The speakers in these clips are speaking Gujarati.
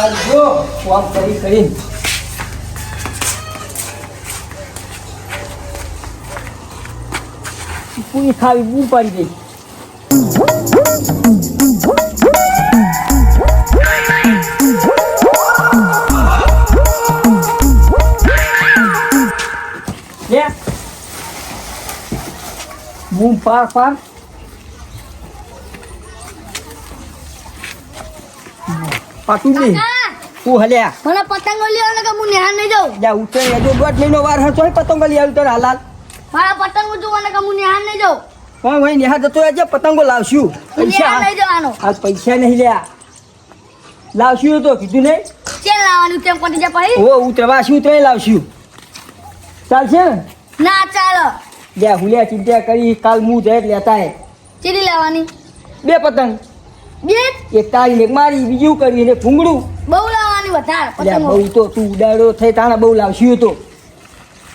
ચાલજો કોમ કરી કરીને. પૂરી ખાવી બૂ પાડી લે. બૂમ પાર પાર. કાકા, તું હલ્યા. મને પતંગો લેવાનો કે હું નિહાળ નહીં જાઉં. જા ઉઠે હજુ દોઢ મહિનો વાર હતો પતંગો લઈ આવ્યું તો હાલાલ. મારા પતંગો જોવાના કે હું નિહાળ નહીં જાઉં. પણ ભાઈ નિહાળ જતો આજે પતંગો લાવશું. પૈસા. નહીં જવાનો. આ પૈસા નહીં લ્યા. લાવશું તો કીધું નહીં? ચેન લાવવાનું? તેમ પતી જા પછી ઓ ઉતરવાશું તો લાવશું. ચાલશે ના? ચાલો. જા હુલિયા ચિંતા કરી કાલ હું જાય લેતા હે ચીરી લેવાની? બે પતંગ. બે? એક તારી એક મારી બીજું કરી ને ભૂંગળું બહુ લાવવાની વધારે પતંગો. બહુ તો તું ઉડાડો થઈ તાણે બહુ લાવશી તો.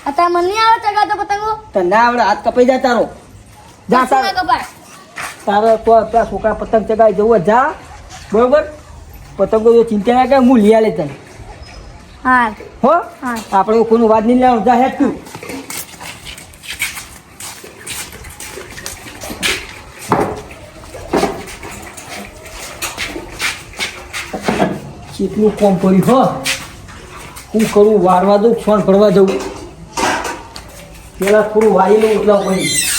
અત્યારે મને નહીં આવે ચગાતો પતંગો? તો ના આવડે હાથ કપાઈ જાય તારો. જા તારો. તારો તો પેલા છોકરા પતંગ ચગાવી જવું જા. બરોબર? પતંગો તો ચિંતા ના કર હું લઈ આલે તને. હા. હો? હા. આપણે કોઈનું વાત નહીં લેવાનું. જા હેત તું. કેટલું કોમ પડ્યું હો. હું કરું, વારવા દઉં, ફોન ભરવા જવું પેલા થોડું વારી લઉં, એટલા પછી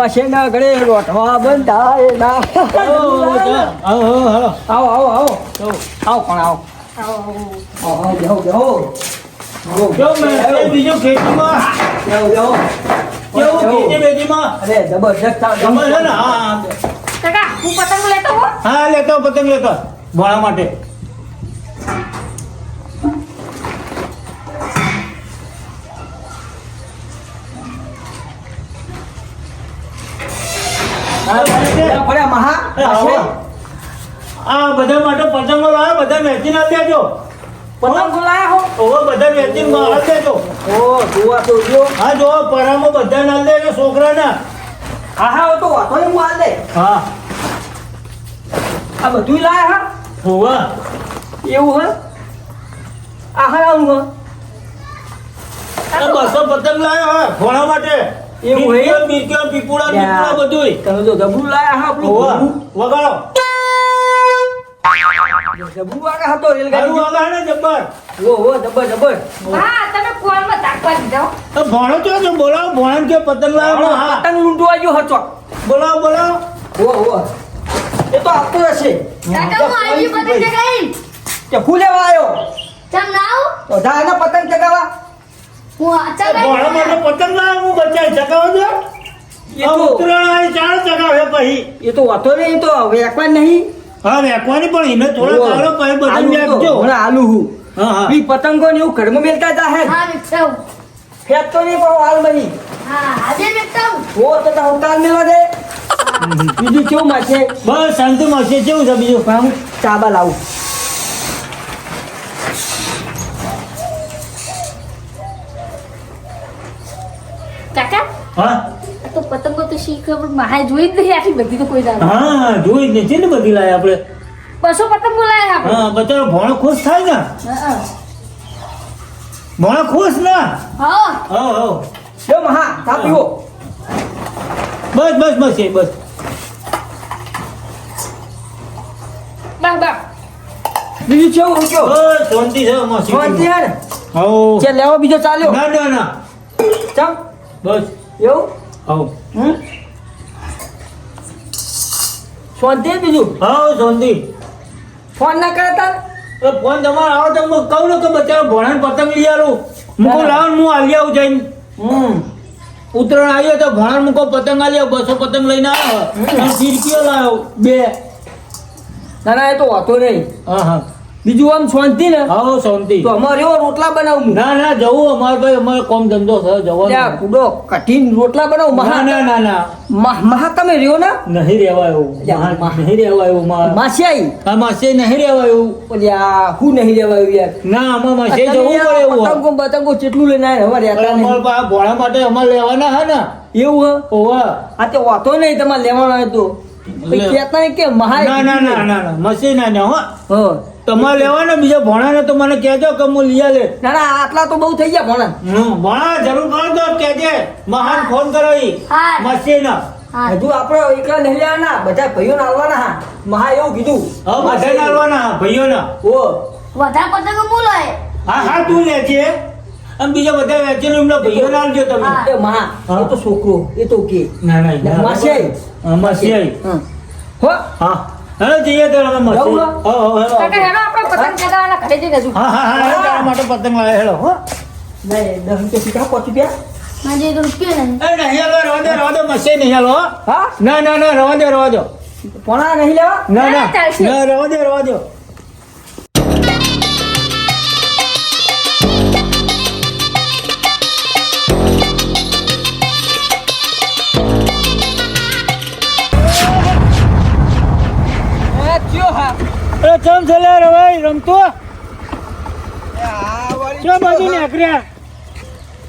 ઓહો. એ માશે ના ઘરે રોટવા બંધાય ના આવો આવો આવો. આવો આવો આવો. આવો પણ આવો. આવો જાઓ અરે જબરજસ્ત આ ગમે છે ને? હા હા. કાકા હું પતંગ લેતો હો હા લેતો પતંગ લેતો. ભોળા માટે. બધા માટે પતંગો લાવ્યા બધા વેચી ના દેજો પતંગ લાયા હો? ઓવો બધા વેચી ના દેજો ઓ જોવા તો જો હા જો પરામો બધા ના દેજો છોકરાના. હા હા તો વાતો એમ આ દે. હા. આ બધું લાયા હા? હોવા. એવું હે? આ હા આવું હા? બસો પતંગ લાવ્યો હા ભોળા માટે. એવું હે? મીરક્યો, મીરક્યો, પીપુડા પીપુડા બધુંય. તમે તો ગભરું લાયા હા આપણું વગાડો. જબરું વાગે હતો રેલગાડી વગાડે ને જબ્બર. ઓ ઓ જબર જબર હા તમે કોલમાં તાકવા દીધો તો ભોણો છો બોલાવો ભોણો કે પતંગ લાવો હા. પતંગ લૂંટવા હતો. બોલાવો બોલાવો. ઓ ઓ. એ તો આપતો હશે કાકા હું આવી પતંગ ચગાવી કે ફૂલ લેવા આવ્યો? ચમ ના આવું તો જા પતંગ ચગાવા. હું આ ચગાવી ભોણો પતંગ લાવ્યો હું બચાય ચગાવો છો? એ તો ચાર ચગાવે પછી. એ તો વાતો નહીં તો વેકવા નહીં. હા વેકવાની પણ એને થોડા આલુ હું. હા હા. પતંગો ને એવું ઘરમાં મેલતા જાહે હા? ફેંકતો નહીં પણ હાલ બની. હા આજે વેચાવું હો તો તાર ઉતાર મેળવા દે. બીજું કેવું માશે બસ શાંતિ મળશે. કેવું છે બીજું? ચાબા લાવું. કાકા? હા? તો પતંગો તો શીખ મહાય જોઈ જ નહીં આટલી બધી તો કોઈ જાણે હા જોઈ જ નથી ને બધી લાય આપણે? બસો પતંગ લાય આપણે. હા બચારો ભોણો ખુશ થાય ને હા ભોણો ખુશ ના? હા. હા હા. મહા પીવો. બસ બસ બસ એ બસ. બા બા. બીજું કેવું હું કયો બસ શાંતિ છે અમાર શાંતિ હે ને? હાઉ. ચે લેવો બીજો ચાલ્યો ના ના ના. ચમ? બસ. એવું? હાઉ હમ? શાંતિ બીજું? હા શાંતિ. ફોન ના કરે તાર? ફોન તમારે આવો તો હું કહું ને કે બચારો ભોણાને પતંગ લઈ આવું મૂકો લાવ હું આલી આવું જઈને. હમ. ઉત્તરાયણ આવ્યો તો ભણાર મૂકો પતંગ આલ્યો બસો પતંગ લઈને આવ્યો ફિરકીઓ લાવ્યો બે. ના ના એ તો વાતો નહીં. હા હા. બીજું આમ શાંતિ ને? હા શાંતિ. તો અમારે એવો રોટલા બનાવું ના ના જવું અમારે ભાઈ અમારે કોમ ધંધો છે જવાનું. કુડો કઠિન રોટલા બનાવું. મહા ના ના ના. મહા તમે રહ્યો ને? નહીં રહેવાય એવું. નહીં રહેવાય એવું માસી આવી આ માસે નહીં રહેવાય એવું. ઓલી હું નહીં રહેવાયું યાર. ના આમાં માસે જવું પડે એવું પતંગો પતંગો કેટલું લઈને આવ્યા અમારે પણ અમારે ભોળા માટે અમારે લેવાના હે ને? એવું હે? ઓવા આ તે વાતો નહીં તમારે લેવાનો હતો તો. લે. કહેતા નહીં કે મહા ના ના ના ના ના. મસી ના ના હો. હા. તમારે લેવાના બીજા ભોણાને તો મને કહેજો કે હું લઈ લે ના ના આટલા તો બહુ થઈ ગયા ભણા ભણા ભોણા જરૂર તો કહેજે. મહાન ફોન કરો ઈ. હા. મસી હજુ આપણે એકલા નહીં લેવાના બધા ભાઈઓને આવવાના હા. મહા એવું કીધું. હવે બધા હા ભાઈઓના. ઓ. બધા પતંગો બોલાય હા હા તું લેજે અને બીજા બધા વેચીને એમના ભાઈઓને આલજો તમે. હા. એ મહા એ તો છોકરો એ તો કે. ના ના. માસી. હા, માસી. હા. હો. હા હવે જઈએ તો અમે મસી જવું હા, હા, હેલો. કાકા હેડો આપણે પતંગ ચગાવવાના ઘરે જઈને હજુ હા હા હા તારા માટે પતંગ લાવે હેલો હો. નહીં દસ રૂપિયા સીધા પહોંચી ગયા. મારે તો રૂપિયો નહીં. એ નહીં હાલો રવા દે રવા દે મસી નહીં હાલો. હા? ના ના ના રવા દે રવા દો પોણા નહીં લેવા? ના ના રવા દે રવા દો હા એ ચમ છે લે રવાઈ રમતો? ચો બાજુ નીકળ્યા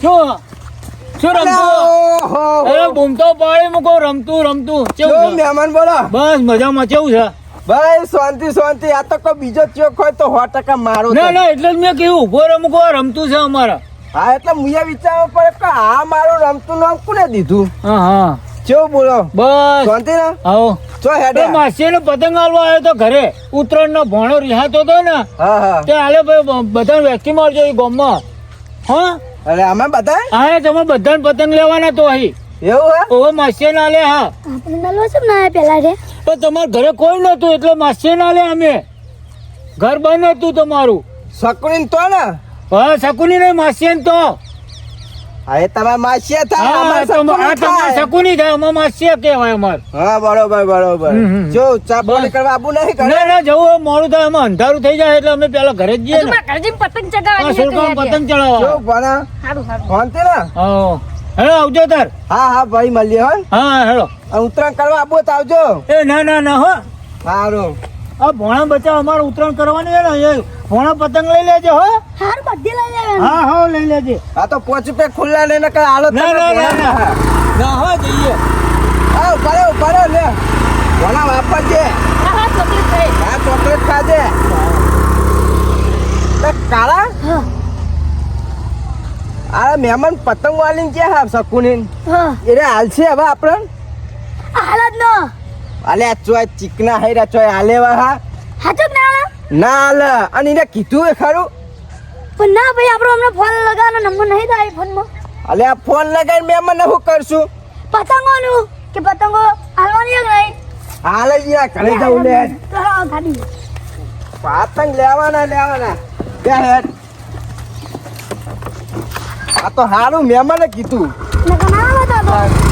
ચો શું રમતો? અરે બૂમતો પાડી મૂકો રમતું રમતું. કેવું મહેમાન બોલો. બસ મજામાં કેવું છે? ભાઈ શાંતિ શાંતિ. આ તો કોઈ બીજો ચોક હોય તો સો ટકા મારો ના ના એટલે જ મેં કેવું ઊભો રમકો રમતું છે અમારા. હા એટલે મુએ વિચારવું પડે કે આ મારું રમતું નામ કોને દીધું? હા હા. કેવું બોલો. બસ. શાંતિ ના? આવો. ચો હેડે. માસી પતંગ આલવા આવ્યો તો ઘરે. ઉત્તરાયણ ભોણો રિહાતો તો ને હા હા. તે ભાઈ બધા વ્યક્તિ મારજો એ ગામમાં. હા? અરે અમે બધા હા તમે બધાને પતંગ લેવાના તો અહીં. એવું હે? ઓવે માસી ના લે હા. આપણે છે ને પેલા રે પણ તમારા ઘરે કોઈ નતું એટલે માસી ના લે અમે. ઘર બંધ હતું તમારું. શકુની તો ને. હા શકુની નહીં માસી તો. હા એ તમારા માસીએ થાય હા અમારે શકુની થાય. શકુની થાય અમાર માસી કહેવાય અમારે. હા બરોબર બરોબર. જો ચા પાણી કરવા આબુ નહીં કરે? ના ના જવું મોડું થાય એમાં અંધારું થઈ જાય એટલે અમે પેલા ઘરે જ જઈએ ને. ઘરે જઈને પતંગ છે તો પતંગ ચડાવવા જો ભણા. સારું સારું ફોન તે ના? હા હેલો આવજો તાર. હા હા ભાઈ મળીએ હો. હા હેલો. ઉતરાણ ઉત્તરાયણ કરવા આબુ તો આવજો. એ ના ના ના હો. સારું આ ભોણા બચાવ અમારે ઉત્તરાયણ કરવાની છે ને એ ભોણા પતંગ લઈ લેજો હો. હાર બધી લઈ લેવાનું હા હા લઈ લેજે. આ તો પોચ પે ખુલ્લા લઈને કઈ આલો ના ના ના ના. ના હો જઈએ. હા ઊભા રહ્યો લે. ભણા વાપરજે હા હા ચોકલેટ ખાઈ. હા ચોકલેટ ખાજે. કાળા. હા. આ મહેમાન પતંગ વાલીને ક્યાં હા શકુની હા. એને હાલ હવે આપણે? હાલત નો. અલે ચોય ચીકના હૈરા ચોય આલે વાહા હા. હાચો જ ના હાલે? ના હાલે અને એને કીધું એ ખરું? પણ ના ભાઈ આપણો અમને ફોન લગાવવાનો નંબર નહીં થાય ફોનમાં અલે આ ફોન લગાવીને મને શું કરશું? પતંગોનું. કે પતંગો હાલવાની નહીં? હાલે યાર ઘરે જવું લે. ગાડી. પતંગ લેવાના લેવાના. બે હેડ. આ તો હારું મહેમાને કીધું. નકર ના બતાવો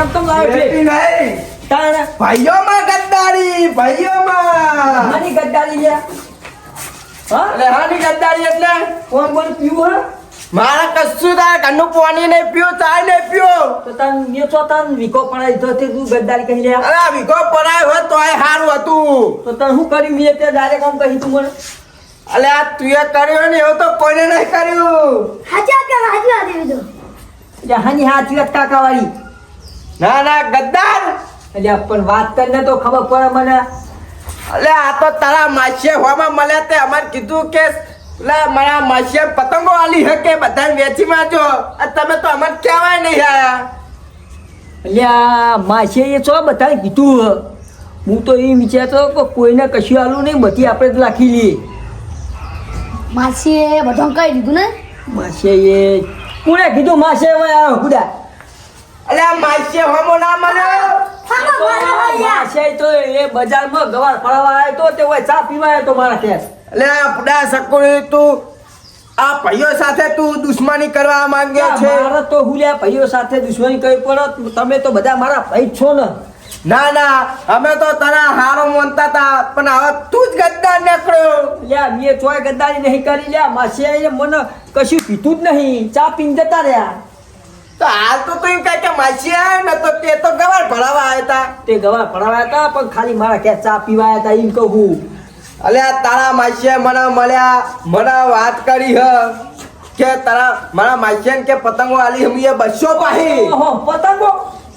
હોય, લાવ્યો છે. નહીં. તારે ગદ્દારી ભાઈઓમાં. મારી ગદ્દારી છે. હા? એટલે હાની ગદ્દારી એટલે? કોણ કોણ પીવું હે? મારા કશું તારા ઘરનું પાણી નહીં પીવું ચાય નહીં પીવું. તો તન મેચો તન વીકો પડાય તો તે તું ગદ્દારી કહી લે અરે આ વિગો પડાય હોય તોય સારું હતું. તો તન શું કરી મેં તે ડાયરેક્ટ આમ કહી તું મને. અલે આ તું એ કર્યું ને એવું તો કોઈને નહીં કર્યું. હાચી હાચી એવી તો. એટલે હાની હાથ વાત કાકાવાળી ના ના ગદ્દાર. એટલે પણ વાત કરીને તો ખબર પડે મને. અલે આ તો તારા માસીએ હોવામાં મળ્યા તે અમારે કીધું કે લે મારા માસીએ પતંગો આલી હે કે બધાને વેચી મારજો? આ તમે તો અમારે કહેવાય નહીં આયા એટલે આ માસે એ છો બધાએ કીધું હું. તો એ વિચારતો કે કોઈને કશું આલું નહીં બધી આપણે જ રાખી લઈએ. માસીએ બધું કહી દીધું ને? માસે એ કોણે કીધું માસે હવે આ ખુદા અલે આ માસી હમો ના મળ્યો માસે તો એ બજારમાં ગવાર ફળવા આવ્યો તો તે ઓય ચા પીવા આવ્યો તો મારા કેસ અલે આ આપડા સકુરી તું આ ભાઈઓ સાથે તું દુશ્મની કરવા માંગે છે. મારે તો હુલ્યા ભાઈઓ સાથે દુશ્મની કરી પડો તમે તો બધા મારા ભાઈ છો ને. ના ના અમે તો તને હારો માનતા હતા પણ હવે તું જ ગદ્દાર નીકળ્યો. લ્યા મેં ચોય ગદ્દારી નહીં કરી. લ્યા માસી મને કશું પીતું જ નહીં. ચા પીને જતા રહ્યા. તો હાલ તો તું એમ કહે કે માસી આવે ને તો તે તો ગવાર ભરાવા આવ્યા હતા તે ગવાર ફરવા હતા પણ ખાલી મારા કે ચા પીવા આવ્યા હતા એમ કહું અલે આ તારા માસીએ મને મળ્યા મને વાત કરી હ. કે તારા મારા માસીએ કે પતંગો આલી હમીએ બસો પાહી. ઓહો પતંગો?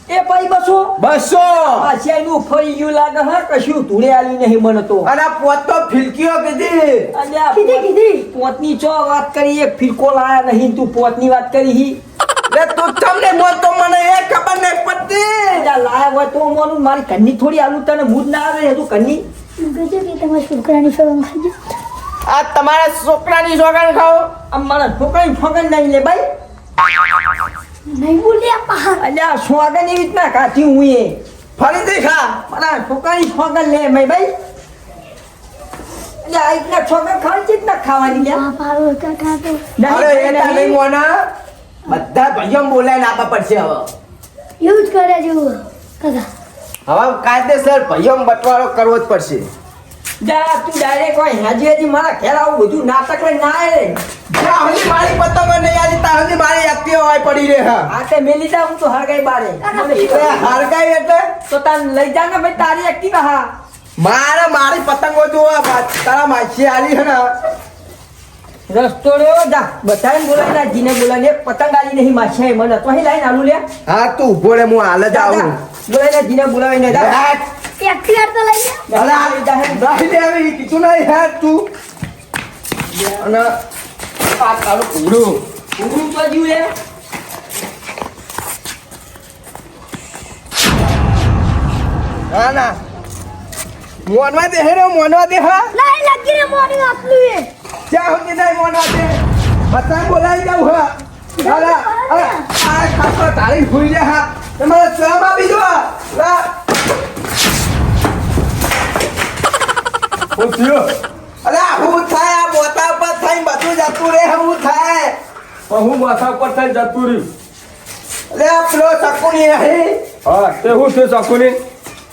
એ ભાઈ બસો? બસો. માસે એનું ફરી ગયું લાગે હા કશું ધૂળે આલી નહીં મને તો. અને પોત તો ફિલકીઓ કીધી. અલ્યા પોતની ચો વાત કરી એક ફિરકો લાયા નહીં તું પોતની વાત કરી હી. લે તું તમને બોલ તો મને એ ખબર નહીં પડતી. અલ્યા લાયા હોય તો મોનું મારી કન્ની થોડી આલુ તને મૂડ ના આવે તું કન્ની. તમારા છોકરાની સગન ખાજો આ તમારા છોકરાની સોગન ખાઓ. આમ મારા છોકરાની ફગન નહીં લે ભાઈ નહીં બોલ્યા અલ્યા સ્વાગન એવી રીતના કાચી હું એ. ફરીથી ખા. મારા છોકરાની ફગન લે ભાઈ ભાઈ અલ્યા આ રીતના છોકરા ખાવાની રીતના ખાવાની તો અરે એ નહીં મોના. બધા ભાઈઓ બોલાઈને આપવા પડશે હવે. એવું જ કરે જેવું કાકા. હવે કાયદેસર ભાઈઓ બટવારો કરવો જ પડશે. જા તું ડાયરેક્ટ હોય હાજી હાજી મારા ઘેર આવું બધું નાટક લઈ ના રે જા હજી મારી પતંગ નહીં આવી ત્યાં હજી મારી એક્ટિવ હોય પડી રહે હા. આ તે મેલી જા હું તો હરગાઈ બારે. હારગાઈ એટલે? તો તાર લઈ જા ને ભાઈ તારી એક્ટિવા હા. મારે મારી પતંગો જો તારા માછી આલી હે ને. રસ્તો રહ્યો જા. બધાને બોલાય ના જીને બોલાય એક પતંગ આલી નહીં માછે મને. તો અહીં લાઈન આલુ લે. હા તું ઊભો રે હું હાલ જ આવું. બોલાય ના જીને બોલાવીને જા. હેટ. એક્ટિવાર તો લઈ લે. અલા, નહીં લેવી, કીધું નહીં હે તું. અને આ તારું કૂડું. ઉગડું તો જીવ લે ના ના. મોનવા દે હેરો મોનવા દે હા. નહીં લગીને મોનવા આપલું એ. જ્યાં સુધી નહીં મોનવા દે પતંગ બોલાવી જાઉં હા. અલા, અલા, આ ખાસો તારી ભૂઈ લે હા. તમારે સ્વયં આપી દો લા. હું થયો અલા હું થાય આ મોતા પર થઈને બધું જતું રે હું થાય. હું માથા પર થઈને જતું રહ્યું. અલે આ પેલો શકુની નહીં હા તે હું છે શકુની?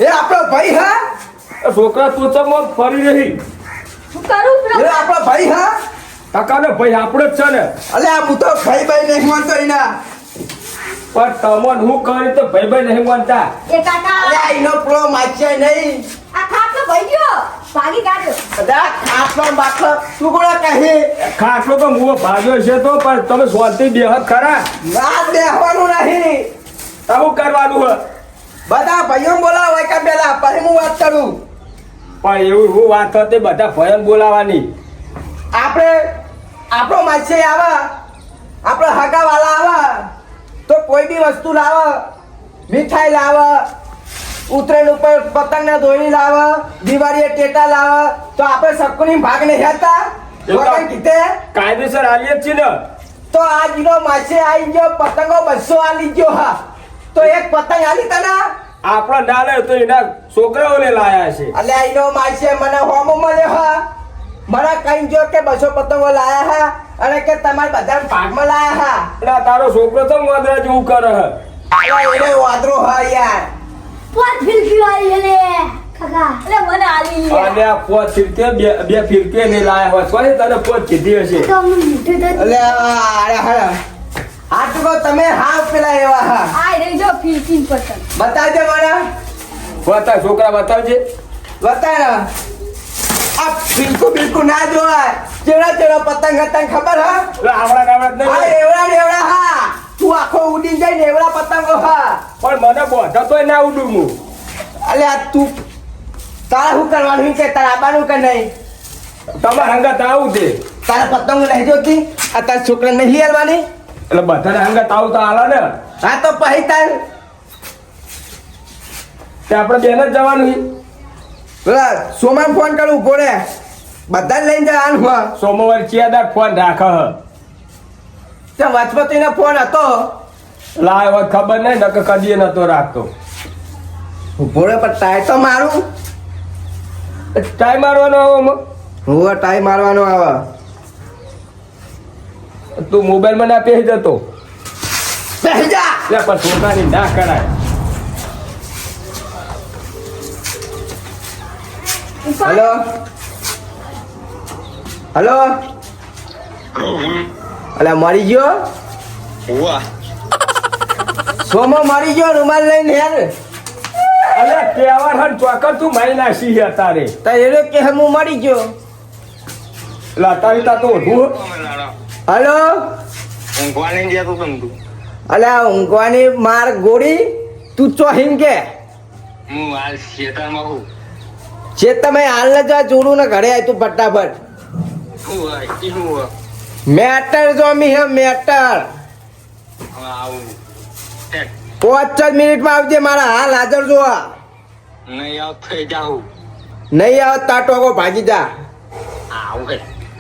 એ આપણો ભાઈ હા. એ છોકરા તું ચમ ફરી રહી? શું કરું આપણો ભાઈ હા? કાકા ને ભાઈ આપણે જ છે ને. અલે આ હું તો ભાઈ ભાઈ નહીં માનતો એના. પણ તમન હું કરી તો ભાઈ ભાઈ નહીં માનતા એ કાકા. અલે એનો પેલો માછે નહીં. આ ખાટલો ભાઈ ગયો. ભાગી કાઢ્યો અલા ખાટલો બાટલો તું કોણ કહે. ખાટલો તો મુવો ભાગ્યો છે તો પણ તમે શાંતિ બેહત ખરા. ના બેહવાનું નહીં. તો કરવાનું હે બધા ભાઈઓ બોલાવો એક પેલા પછી હું વાત કરું. પણ એવું હું વાત હતી બધા ભયન બોલાવાની. આપણે આપણો માછે આવે આપણો હગાવાલા આવે તો કોઈ બી વસ્તુ લાવે મીઠાઈ લાવે ઉત્તરાયણ ઉપર પતંગના દોરી લાવે દિવાળીએ ટેટા લાવે તો આપણે સબકોની ભાગ નહીં હતા? વગર કીધે કાયદેસર આલીએ છીએ ને. તો આ જીનો માછે આવી ગયો પતંગો બસો આલી ગયો હા. તો એક પતંગ આલી તને? આપણા ના લે તો એના છોકરાઓને લાયા છે. એટલે એનો માછે મને હોમો મળ્યો હા. મને કઈ જો કે બસો પતંગો લાયા હા અને કે તમારે બધા ભાગમાં લાયા હા. એટલે તારો છોકરો તો મોદરા જેવું કરે હે એને વાદરો હા યાર. પોત ફિલકી વાળી લે કાકા એટલે મને આલી. અને આ પોત ફિરકે બે બે ફિરકે નહીં લાયા હોય. તને પોત કીધી હશે. તો અમને મીઠું તો એટલે આ હા હા તો તમે હા પેલા એવા. હા આ રેજો જો પસંદ પતંગ. બતાવજો મારા બતા છોકરા બતાવજે. બતાવ. આ બિલકુલ બિલકુલ ના જોવાય. જેવડા જેવડા પતંગ હતા ખબર હા? આવડા ગાવડા નહીં અરે એવડા એવડા હા. તું આખો ઉડી જાય ને એવડા પતંગો હા. પણ મને બોધો તોય ના ઉડું હું. અલે આ તું તારે શું કરવાનું? કે તારા આવવાનું કે નહીં? તમારા હંગા આવું છે. તારે પતંગ લઈ જોતી? આ તારા છોકરા નહીં હાલવાની? એટલે બધાને હંગાત તાવ તો હાલે ને. હા તો પછી તાર. તે આપણે બેન જ જવાનું. પેલા સોમાન ફોન કરું ઊભો રે. બધા લઈને જવાનું હા સોમવારે ચિયાદાર ફોન રાખે હ. તે વચપતિનો ફોન હતો. લા હવે ખબર નહીં નકર કદી નતો રાખતો. ઊભો રે પણ ટાઈ તો મારું. ટાઈ મારવાનો આવો? હું ટાઈ મારવાનો આવે. તું મોબાઈલમાં ના પહેરી જતો. જા લે પણ છોકરાની ના કરાય. હલો? હલો? અલે મરી ગયો? સોમો મરી ગયો રૂમાલ લઈને હેર. અલે કેવાર હન ચોકર તું મારી નાખી હે તારે. તા એ કે હું મરી ગયો. લા તારી તા તો ઊંધું હલો? ઊંઘવાની ગયા તો તમ તું? અલે આ ઊંઘવાની માર ગોળી? તું ચો હિંગ કે? હું હાલ ખેતરમાં હું જે તમે હાલ ને જા જોડું ને ઘરે આય તું ફટાફટ. મેટર જો મી હે મેટર. પાંચ જ મિનિટમાં આવજે મારા હાલ હાજર જોવા. નહીં આવ થઈ જાઉં. નહીં આવ તા ટોકો ભાગી જા. આવું કે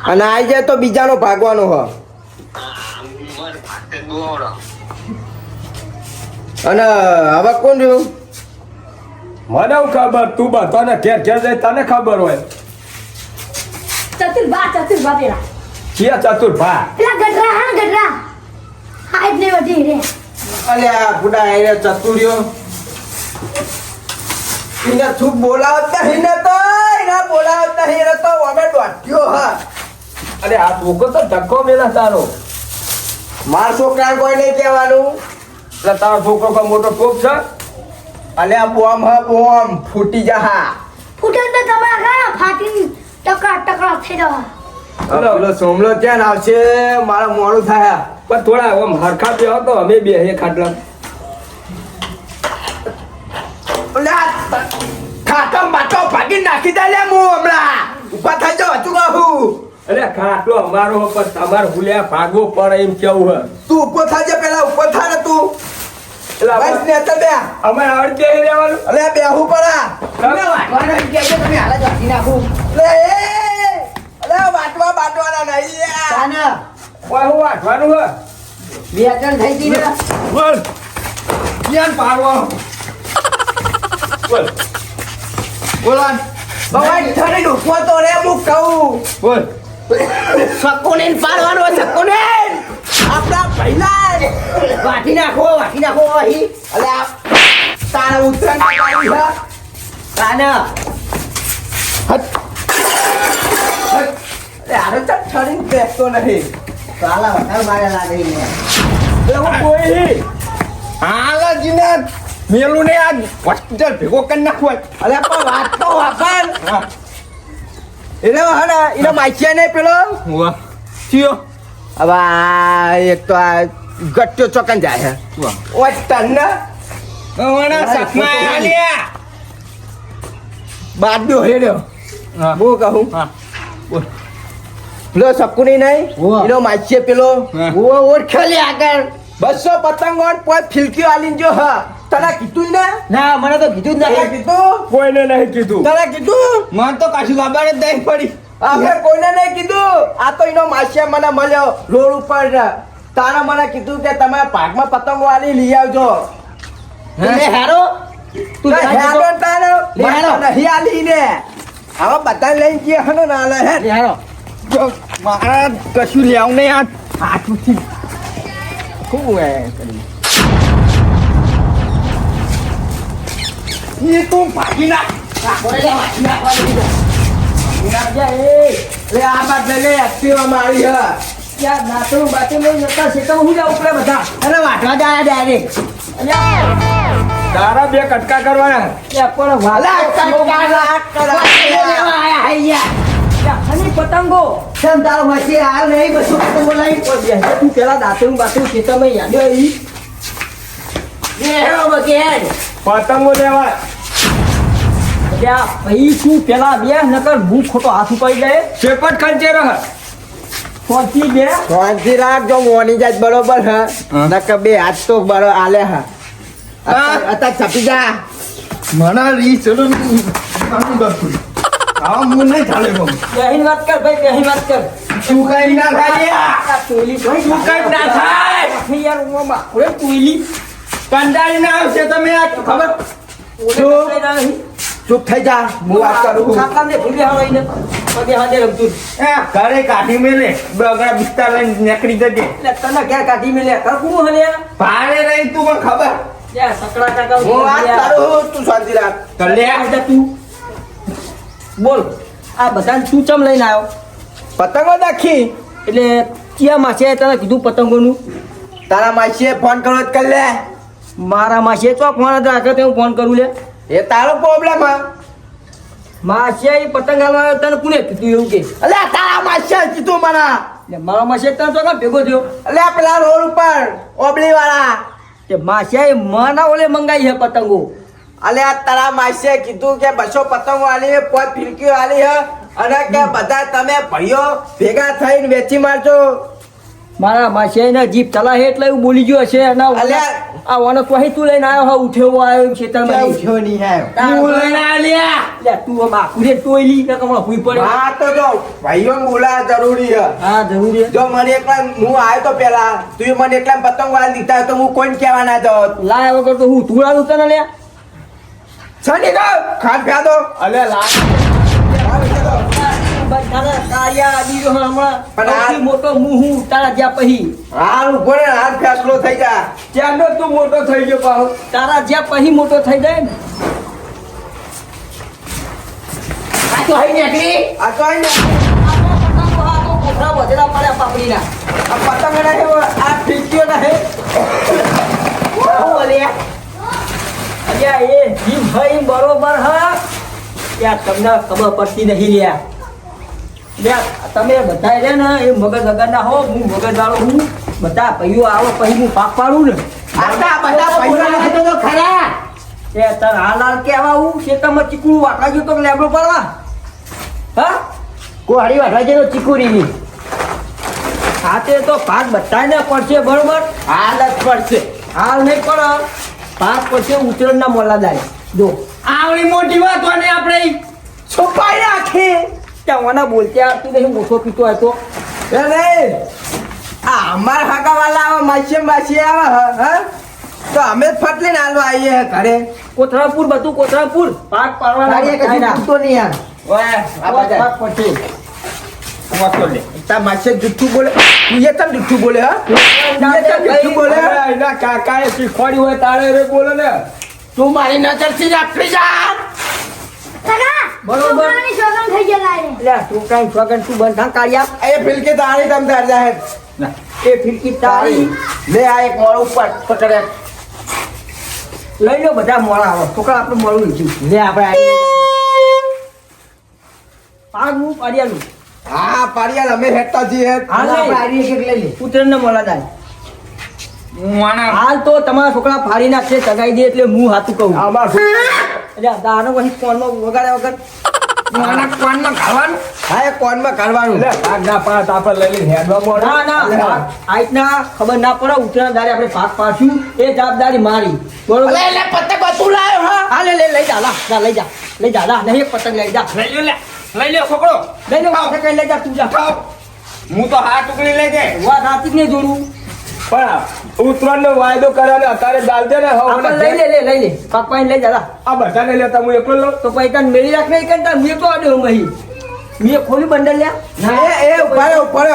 અને આવી જાય તો બીજાનો ભાગવાનો હો અને હવે કોણ રહ્યું? મને હું ખબર? તું બધાને ઘેર ઘેર જાય તને ખબર હોય. ચતુર બા ચતુર બા પેલા. ક્યાં ચતુર ભા પેલા ગઢરા હા ને ગઢરા હા એટલે વધી રે. અલે આ બુડા એને ચતુર્યો. એને શું બોલાવતા હિને તો એના બોલાવતા હિને તો અમે ડોટ્યો હા. અરે આ છોકરો તો ધક્કો મેલા તારો. માર છોકરા કોઈ નહીં કહેવાનું. એટલે તારો છોકરો કોઈ મોટો ટોપ છે? અલે આ બોમ્બ હા બોમ્બ. ફૂટી જા હા ફૂટે તો તમારા ઘા ફાટી ટકરા ટકરા થઈ જવા. પેલો સોમલો ક્યાં આવશે? મારા મોડું થાય. પણ થોડા આમ હરખા બે હતો અમે બે હે ખાટલા. ખાટમ બાટો ભાગી નાખી દે લે હું હમણાં. ઊભા થઈ જાવ હતું કહું અરે ખાટલો અમારો પણ તમારે ભૂલ્યા ભાગવો પડે એમ કેવું હે? તું ઊભો થાજે પેલા ઊભો થા ને તું. એટલે બસ ને તો બે. અમારે આવડે બે રહેવાનું? અલે બેહું પડા તમે વાટવાના એમ કે તમે હાલ જ વાટી નાખું. અલે એ! અલે વાટવા બાટવાના નહીં લ્યા. ઓય હું વાટવાનું હે? બોલ. ક્યાં પાડવા? બોલ. બોલાન. બવાઈ થરી ડૂબો તો રે હું કહું. બોલ. સકોનેન પાડવાનો સકોનેન આપણા પહેલા વાટી નાખો વાટી નાખો, અહી. અલે તારા ઉતરણ પાડી છે. કાના. હટ. હટ. અરે તો ઠરીને બેસતો નહીં કાલા વધારે મારે લાગે એટલે હું કોઈ હાલ જીને મેલું ને આજ હોસ્પિટલ ભેગો કરી નાખવો અરે પણ વાત તો વાપર એને હા ને એને માછીયા નહીં પેલો? વાહ. ચિયો હવે આ એક તો આ ગટ્યો ચોકન જાય હે. ઓય તને. મને સપના આલ્યા બાદો હેડ્યો હા. હું. કહું. હા. પેલો સકુની નહીં. એનો માછીએ પેલો. ઓ ઓળખ્યો લે આગળ. બસો પતંગો ને ફિલકીઓ આલીને જો હા. તને કીધું ને? ના મને તો કીધું જ નહીં. કીધું? કોઈને નહીં કીધું. તને કીધું? મને તો કશું ખબર જ નહીં પડી. આપણે કોઈને નહીં કીધું? આ તો એનો માસિયા મને મળ્યો રોડ ઉપર. તારા મને કીધું કે તમે પાકમાં પતંગ વાળી લઈ આવજો. હેરો. તું તારો. નહીં આલી ને. હવે બધા લઈને ગયા હને ના લે હે. હેરો. જો મારા કશું લેવું નહીં આ. હાથુથી શું હે? કરી ઈ તું ભાગી નાખ લે આ બાદ લે લે એક્ટિવા મારી યાર નાતું બાતું લઈ જતા છે તો હું જાઉં બધા. અરે વાટવા જાય ડાયરેક્ટ તારા બે કટકા કરવાના. પણ વાલા લેવા પતંગો. ચમ તારો પછી નહીં બસો તો બોલાવી પણ તું પેલા દાંતરું બાતરું ખેતરમાં યાદો પતંગો લેવા. ભાઈ શું પેલા બે નકર હું ખોટો હાથ ઉપાડી જાય શેપટ ખર્ચે રહ. પહોંચી બે પહોંચી રાખ જો મોની જાત બરોબર હે. નકર બે હાથ તો બરો આલે હે. અતા છપી જા. મના રી ચલો હા મુ નહીં ચાલે બમ બેહીન વાત કર ભાઈ બેહીન વાત કર. શું કઈ ના થાય. આ તોયલી જોઈ શું કઈ ના થાય. યાર ઉંમરમાં ઓય તોયલી કંડાળી ના આવશે તમે આ ખબર? ઓલે ના નહીં. ચૂપ થઈ જા. હું વાત કરું કાકાને ભૂલી હાલો એને. પગે હાજે રમતું. એ, ઘરે કાઢી મેલે. બગડા બિસ્તા લઈને નીકળી જજે. એટલે તને ક્યાં કાઢી મેલે? કરકું હલે? ભારે રહી તું મને ખબર. યા, સકડા કાકા હું વાત કરું તું શાંતિ રાખ. કલે આજા તું. બોલ આ બધાને તું ચમ લઈને આવ્યો? પતંગો દાખી એટલે ક્યાં માસે તને કીધું પતંગોનું? તારા માસીએ ફોન કરો જ કર લે મારા માસે તો ફોન જ રાખે તો હું ફોન કરું લે. એ તારો પ્રોબ્લેમ હા. માસિયા એ પતંગ હાલવા તને કોને કીધું એવું કે? અલે તારા માસીએ કીધું મને. મારા માસિયા તને તો કાં ભેગો થયો? અલે પેલા રોડ ઉપર ઓબલી વાળા તે માસે માના ઓલે મંગાઈ છે પતંગો. અલે તારા માસીએ કીધું કે બસો પતંગો આલી પોત ફિરકીઓ આલી હે. અને કે બધા તમે ભાઈઓ ભેગા થઈને વેચી મારજો. મારા માસે ને જીપ ચલા હે એટલે એવું બોલી ગયો હશે. અને આ અલ્યા. આ વાનો તો તું લઈને આવ્યો હા ઉઠ્યો આવ્યો ખેતરમાં ઉઠ્યો નહીં આવ્યો? તું લઈને આલ્યા લે તું આમ આખું ટોયલી કે કમળ હુઈ પડ્યો. હા તો જો ભાઈઓ બોલા જરૂરી હે હા જરૂરી જો મને એકલા હું આવ્યો તો પેલા તું મને એકલા પતંગ આલી દીધા તો હું કોઈને કહેવા ના જાત લાય વગર તો હું તુડાલું તને લે છડી દો ખાટ દો. અલે લા મોટો હું તારા જ્યાં પહી. હાલ ઊભો ને હાલ ફેસલો થઈ જા. ત્યાંનો તું મોટો થઈ ગયો પાહો. તારા જ્યાં પહી મોટો થઈ જાય ને. આ તો નીકળી. આ તો પતંગો, ના હે આ ફીરકીઓ ના હે. અલ્યા એ જીભ ભાઈ બરોબર હા. ત્યાં તમને ખબર પડતી નહીં લ્યા. તમે બધા છે ને એ મગજ વગરના હો હું મગજ વાળો હું બધા પૈયું આવો પછી હું પાક પાડું ને. ખરા. એ તાર હાલ હાલ કેવા હું ચીકુડું ગયો તો લેબડો પાડવા? હા? કોહાડી વાટવા ગયો તો ચીકુડીની હાથે તો ભાગ બધાને પડશે બરોબર? હાલ જ પડશે. હાલ નહીં પણ ભાગ પડશે ઉત્તરાયણના મોલાદારી જો. આવડી મોટી વાત હોય ને આપણે. છુપાઈ રાખી. ત્યાં બોલતે આવતું નહીં મોટો પીતો હતો. અરે આ અમાર હાકા વાલા આવે માસી માસી આવે હ? તો અમે જ ફટલીને હાલવા આવીએ ઘરે. કોથળાપુર બધું કોથળાપુર. પાક પાડવા લાગે. તૂટતો નહીં યાર. ઓય આ બધા. વાંચો તાર માસી જુઠ્ઠું બોલે. તું એ તમ જુઠ્ઠું બોલે હા? તું તમ જુઠ્ઠું બોલે? એના કાકાએ શીખવાડ્યું હોય તારે રે બોલે ને. તું મારી નજરથી રાખી જા. બરોબર. થઈ ગયેલા એટલે તું કાંઈ તું બંધ થા કાઢ્યા એ ફિલકી તારી તમ તાર જાહેર. એ ફિરકી તારી. લે આ એક મોડું ઉપર પકડે. લઈ લો બધા મોડા આવો છોકરા આપણે મળું લીધું લે આપણે ભાગ હું પાડ્યાલું. હા પાડિયાલ અમે હેઠતા છીએ હા. આપણે આરી એક એક લઈ લે મોલાદારી હું આના હાલ તો તમારા છોકરા ફાડી નાખશે ચગાઈ દે એટલે હું હાથું કહું. એટલે દાનો પછી ફોનમાં વગાડ્યા વગર? હું હા ના ના ના ખબર ના પડે ઉત્તરાયણ દારે આપણે ભાગ પાડશું એ જવાબદારી મારી. બરોબર? પતંગ બધું લાયો હા. હા લે લે લઈ જા લા લઈ જા લઈ જા લા નહીં પતંગ લઈ જા. લઈ લે લઈ લ્યો છોકરો. લઈ લો લઈ જા તું જા. હું તો હાથ ટુકડી લઈ જાય. વાત હાથી જ નહીં જોડું? પણ ઉત્તરાયણ નો વાયદો કર્યો અત્યારે દાલ ને હવે આપણે લઈ લે લે લઈ લે. પાઈને લઈ જતા આ આ બધાને લેતા હું એકલો લઉં? તો તને મેળી રાખ નહીં? કરતા મેં તો આડ્યો મહી મેં ખોલી બંડલ લ્યા. એ એ ઉપર ઉપર.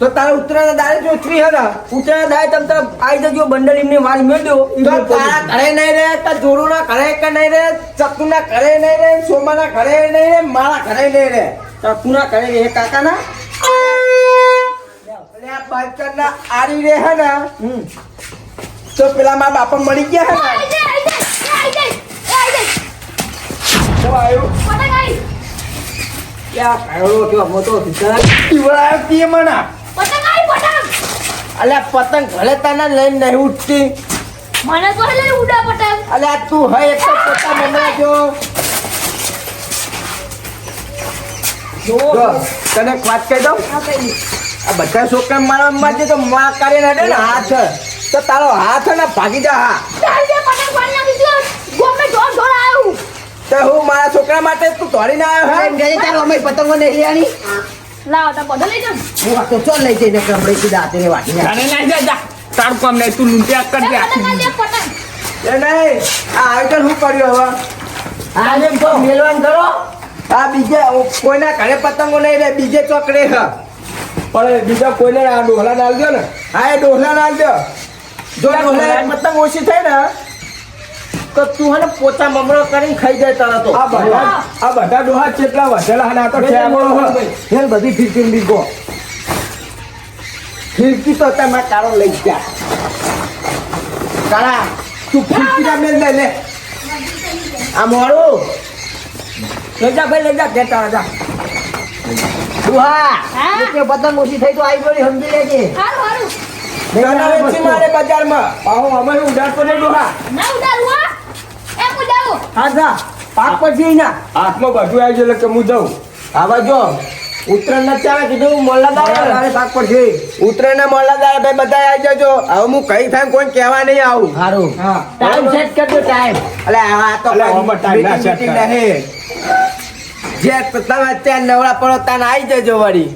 તો તારે ઉત્તરાયણ દાડે જો ઉતરી હે ઉત્તરાયણ દાડે તમ તાર આવી જજો બંડલ એમને મારી મેળ્યો દો. તો તારા ઘરે નહીં રહે તાર જોરુના ઘરે કે નહીં રહે ચકુના ઘરે નહીં રહે સોમાના ઘરે નહીં રહે મારા ઘરે નહીં રહે. ચકુના ઘરે કાકા કાકાના? એટલે આ બાઈકરના આરી રે હે ને હમ તો પેલા મારા બાપા મળી ગયા હે ને? પતંગ મને? પતંગ પતંગ. અલ્યા પતંગ ભલે તને લઈને નહીં ઉઠતી મને તો ઉડા પતંગ. અલ્યા તું હે એક તો પોતા મમરા જો. જો. તને વાત કહી દઉં? કઈ આ બધા છોકરા મારા માટે તો માં કરીને હટે ને હાથ તો તારો હાથ ને ભાગી જા હા. તો હું મારા છોકરા માટે તું દોડીને આવ્યો હે? તારો અમે પતંગો નહીં લેવાની લાવ તો બધો લઈ જાઓ હું આ તો ચોલ લઈ જઈને કમરેથી દાંતને વાટીને જાને ના જા જા. તાર કામ નહીં તું લૂંટ્યા કર દે એ નહીં આ આયોજન શું કર્યું હવે? આજે તો મેલવાન કરો. આ બીજે કોઈના ઘરે પતંગો નહીં રે બીજે ચોકડે હ. પણ બીજા કોઈને આ ડોહલા નાખજો ને. હા એ ડોહલા નાખજો જો ડોહલા પતંગ ઓછી થઈ ને તો તું હને પોતા મમરો કરીને ખાઈ જાય તારા તો. આ બધા આ બધા ડોહા કેટલા વધેલા આ તો ઠેબડો હ. હેલ બધી ફિરકી લીધો ફિરકી તો તમે કાળો લઈ જા કાળા તું ફિરકી ના મેલ લે લે. આ મોડું. લઈ જા ભાઈ લઈ જા. ઘેર તારા જા. હા. એટલે પતંગ ઓછી થઈ તો આવી ગઈ સમજી લેજે. હારું હારું. નાના વેચી મારે બજારમાં. આવો અમે ઉડાડતો નહીં ડોહા? ના ઉડાડું હો. એ હું હા જા. પાક પછી ના હાથમાં બધું આવી જાય એટલે હું જાઉં. આવા જો. ઉત્તરાયણ ના ચાલે કીધું મોલ્લા તારે પાક પડશે ઉત્તરાયણ ના મોલ્લા ભાઈ બધા આવી જજો હવે હું કઈ થાય કોઈ કહેવા નહીં આવું. સારું ટાઈમ સેટ કરજો ટાઈમ એટલે આ તો અલે, ના set કરે. જે તમે ત્યાં નવરા પડો ત્યાં આવી જજો વળી.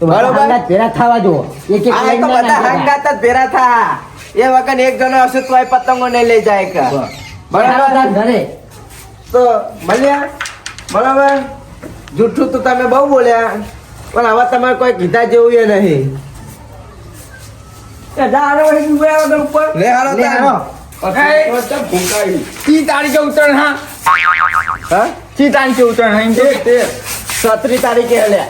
બરોબર? ભેરા થવા જો એક એક તો બધા હંગાત જ ભેરા થા. એ વખત એક જણો હશે તોય પતંગો નહીં લઈ જાય કે. બરાબર? ઘરે. તો મળ્યા બરાબર? જૂઠું તો તમે બહુ બોલ્યા. પણ હવે તમારે કોઈ કીધા જેવું એ નહીં. ઉપર? લે લે તો તારીખે ઉતરણ હા. હા? કી તારીખે ઉતરણ હા એમ તે? સત્રી તારીખે હલ્યા.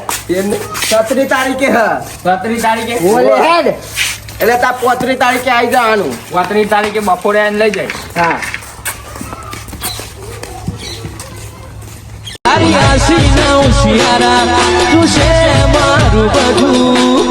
સત્રી તારીખે હા. સત્રી તારીખે? ઓલે હેડ. એટલે તા પોત્રી તારીખે આવી જવાનું. પોત્રી તારીખે બપોરે આવીને લઈ જાય. હા. ઉશિયારા તું છે મારું બધું.